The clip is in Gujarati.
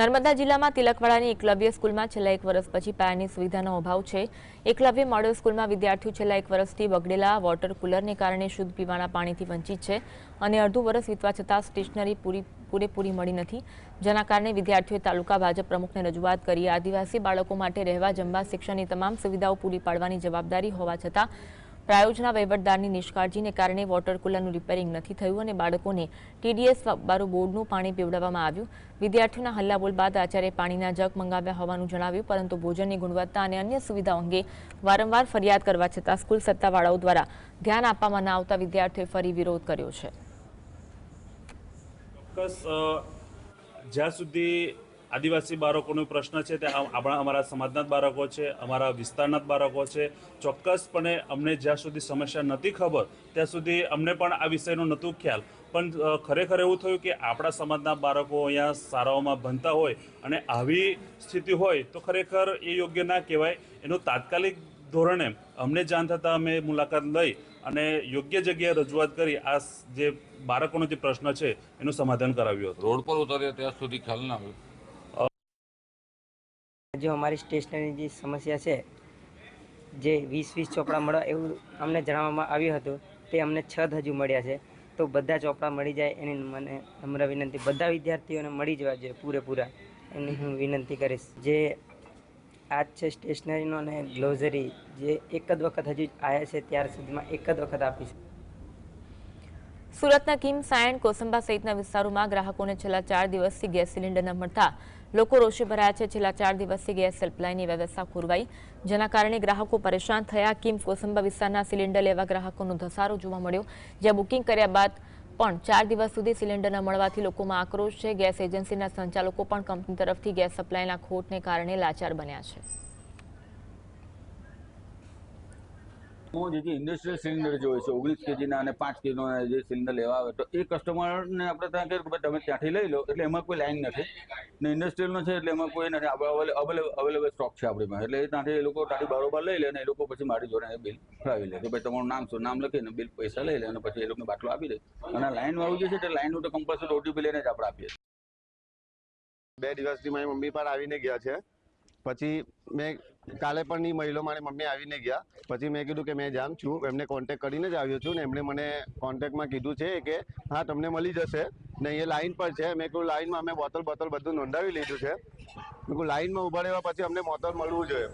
નર્મદા જિલ્લામાં તિલકવાડાની એકલવ્ય સ્કૂલમાં છેલ્લા એક વર્ષ પછી પાયાની સુવિધાનો અભાવ છે. એકલવ્ય મોડેલ સ્કૂલમાં વિદ્યાર્થીઓ છેલ્લા એક વર્ષથી બગડેલા વોટર કુલરને કારણે શુદ્ધ પીવાના પાણીથી વંચિત છે અને અડધું વર્ષ વીતવા છતાં સ્ટેશનરી પૂરી પૂરેપૂરી મળી નથી. જેના કારણે વિદ્યાર્થીઓએ તાલુકા ભાજપ પ્રમુખને રજૂઆત કરી. આદિવાસી બાળકો માટે રહેવા જમવા, શિક્ષણની તમામ સુવિધાઓ પૂરી પાડવાની જવાબદારી હોવા છતાં પ્રાયોજના વહીવટદારની નિષ્કાળજીને કારણે વોટર કુલરનું રિપેરિંગ નથી થયું અને બાળકોને ટીડીએસ બારો બોર્ડનું પાણી પીવડાવવામાં આવ્યું. વિદ્યાર્થીઓના હલ્લાબોલ બાદ આચાર્ય પાણીના જગ મંગાવ્યા હોવાનું જણાવ્યું, પરંતુ ભોજનની ગુણવત્તા અને અન્ય સુવિધાઓ અંગે વારંવાર ફરિયાદ કરવા છતાં સ્કૂલ સત્તાવાળાઓ દ્વારા ધ્યાન આપવામાં ન આવતા વિદ્યાર્થીઓએ ફરી વિરોધ કર્યો છે. જ્યાં સુધી આદિવાસી બાળકોનો પ્રશ્ન છે, તે આપણા અમારા સમાજના જ બાળકો છે, અમારા વિસ્તારના જ બાળકો છે. ચોક્કસપણે અમને જ્યાં સુધી સમસ્યા નથી ખબર, ત્યાં સુધી અમને પણ આ વિષયનો નહોતું ખ્યાલ. પણ ખરેખર એવું થયું કે આપણા સમાજના બાળકો અહીંયા શાળાઓમાં ભણતા હોય અને આવી સ્થિતિ હોય, તો ખરેખર એ યોગ્ય ના કહેવાય. એનું તાત્કાલિક ધોરણે અમને જાણ થતાં અમે મુલાકાત લઈ અને યોગ્ય જગ્યાએ રજૂઆત કરી આ જે બાળકોનો જે પ્રશ્ન છે, એનું સમાધાન કરાવ્યું હતું. રોડ પર ઉતાર્યા ત્યાં સુધી ખ્યાલ ના આવ્યો. જો અમારી સ્ટેશનરીની જે સમસ્યા છે, જે વીસ વીસ ચોપડા મળવા એવું અમને જણાવવામાં આવ્યું હતું, તે અમને છ હજુ મળ્યા છે. તો બધા ચોપડા મળી જાય એની મને નમ્ર વિનંતી. બધા વિદ્યાર્થીઓને મળી જવા જોઈએ પૂરેપૂરા. એની હું વિનંતી કરીશ. જે આજ છે સ્ટેશનરીનો અને ગ્લોઝરી, જે એક જ વખત હજુ આવ્યા છે, ત્યાર સુધીમાં એક જ વખત આપીશ સુરતના કિમ સાયણ કોસંબા સહિતના વિસ્તારોમાં ગ્રાહકોને છેલ્લા ચાર દિવસથી ગેસ સિલિન્ડર ન મળતા લોકો રોષે ભરાયા છે. છેલ્લા ચાર દિવસથી ગેસ હેલ્પલાઇનની વ્યવસ્થા ખોરવાઈ. જેના કારણે ગ્રાહકો પરેશાન થયા. કિમ કોસંબા વિસ્તારના સિલિન્ડર લેવા ગ્રાહકોનો ધસારો જોવા મળ્યો. જ્યાં બુકિંગ કર્યા બાદ પણ ચાર દિવસ સુધી સિલિન્ડર ન મળવાથી લોકોમાં આક્રોશ છે. ગેસ એજન્સીના સંચાલકો પણ કંપની તરફથી ગેસ સપ્લાયના ખોટને કારણે લાચાર બન્યા છે. હું જે ઇન્ડસ્ટ્રીયલ સિલિન્ડર જે હોય છે, ઓગણીસ કેજીના અને પાંચ કેજીના જે સિલિન્ડર લેવા આવે તો એ કસ્ટમરને આપણે ત્યાં કહીએ કે તમે ત્યાંથી લઈ લો, એટલે એમાં કોઈ લાઈન નથી. ને ઇન્ડસ્ટ્રીયલનો છે એટલે એમાં કોઈ નથી. અવેલેબલ સ્ટોક છે આપણી પાસે. એટલે ત્યાંથી એ લોકો તારી બરોબર લઈ લે અને એ લોકો પછી મારી જોડે બિલ ફરાવી લે. કે ભાઈ તમારું નામ શું? નામ લખીને બિલ પૈસા લઈ લે અને પછી એ લોકોને બાટલો આપી દે. અને લાઈન વાળું જે છે તે લાઈનનું તો કમ્પલસરી ઓટીપી લઈને જ આપણે આપીએ બે દિવસથી મારી મમ્મી પણ આવીને ગયા છે. પછી મેં કાલે પણ નહીં મહિલો મારી મમ્મી આવીને ગયા. પછી મેં કીધું કે મેં જામ છું. એમને કોન્ટેક કરીને જ આવ્યો છું ને એમણે મને કોન્ટેક્ટમાં કીધું છે કે હા, તમને મળી જશે ને એ લાઇન પર છે. મેં કહ્યું લાઇનમાં અમે બોટલ બોટલ બધું નોંધાવી લીધું છે. મેં કહ્યું લાઇનમાં ઊભા રહેવા પછી અમને બોટલ મળવું જોઈએ.